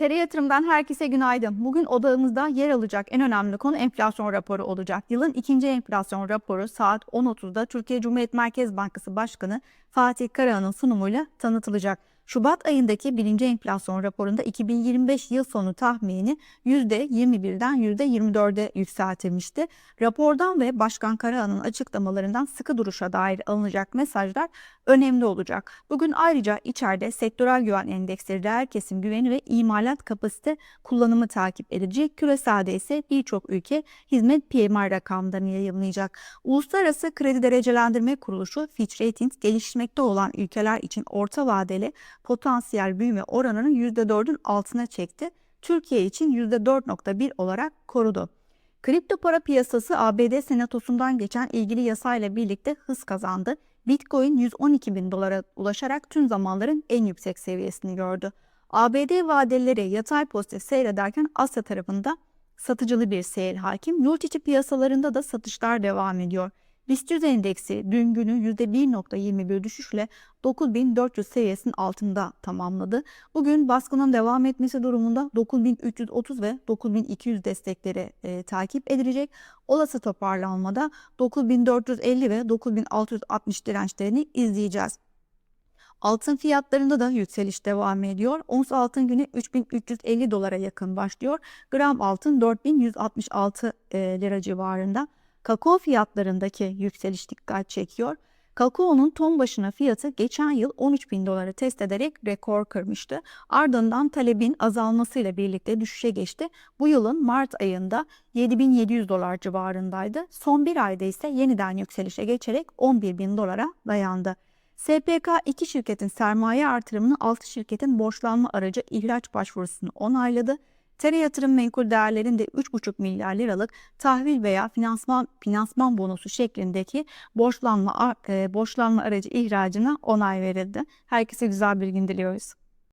TR Yatırım'dan herkese günaydın. Bugün odağımızda yer alacak en önemli konu enflasyon raporu olacak. Yılın ikinci enflasyon raporu saat 10.30'da Türkiye Cumhuriyet Merkez Bankası Başkanı Fatih Karahan'ın sunumuyla tanıtılacak. Şubat ayındaki birinci enflasyon raporunda 2025 yıl sonu tahmini %21'den %24'e yükseltilmişti. Rapordan ve Başkan Karahan'ın açıklamalarından sıkı duruşa dair alınacak mesajlar önemli olacak. Bugün ayrıca içeride sektörel güven endeksleri, reel kesim güveni ve imalat kapasite kullanımı takip edilecek. Küreselde ise birçok ülke hizmet PMI rakamlarını yayınlayacak. Uluslararası Kredi Derecelendirme Kuruluşu Fitch Ratings gelişmekte olan ülkeler için orta vadeli potansiyel büyüme oranını %4'ün altına çekti. Türkiye için %4.1 olarak korudu. Kripto para piyasası ABD Senatosu'ndan geçen ilgili yasayla birlikte hız kazandı. Bitcoin 112 bin dolara ulaşarak tüm zamanların en yüksek seviyesini gördü. ABD vadeleri yatay pozitif seyrederken Asya tarafında satıcılı bir seyir hakim. Yurt içi piyasalarında da satışlar devam ediyor. BIST 100 endeksi dün günü %1.21 düşüşle 9400 seviyesinin altında tamamladı. Bugün baskının devam etmesi durumunda 9330 ve 9200 destekleri e, takip edilecek. Olası toparlanmada 9450 ve 9660 dirençlerini izleyeceğiz. Altın fiyatlarında da yükseliş devam ediyor. Ons altın günü 3350 dolara yakın başlıyor. Gram altın 4166 e, lira civarında. Kakao fiyatlarındaki yükseliş dikkat çekiyor. Kakaonun ton başına fiyatı geçen yıl 13 bin doları test ederek rekor kırmıştı. Ardından talebin azalmasıyla birlikte düşüşe geçti. Bu yılın Mart ayında 7700 dolar civarındaydı. Son bir ayda ise yeniden yükselişe geçerek 11 bin dolara dayandı. SPK 2 şirketin sermaye artırımını 6 şirketin borçlanma aracı ihraç başvurusunu onayladı. TR yatırım menkul değerlerin de 3,5 milyar liralık tahvil veya finansman finansman bonusu şeklindeki borçlanma e, borçlanma aracı ihracına onay verildi. Herkese güzel bir gün diliyoruz.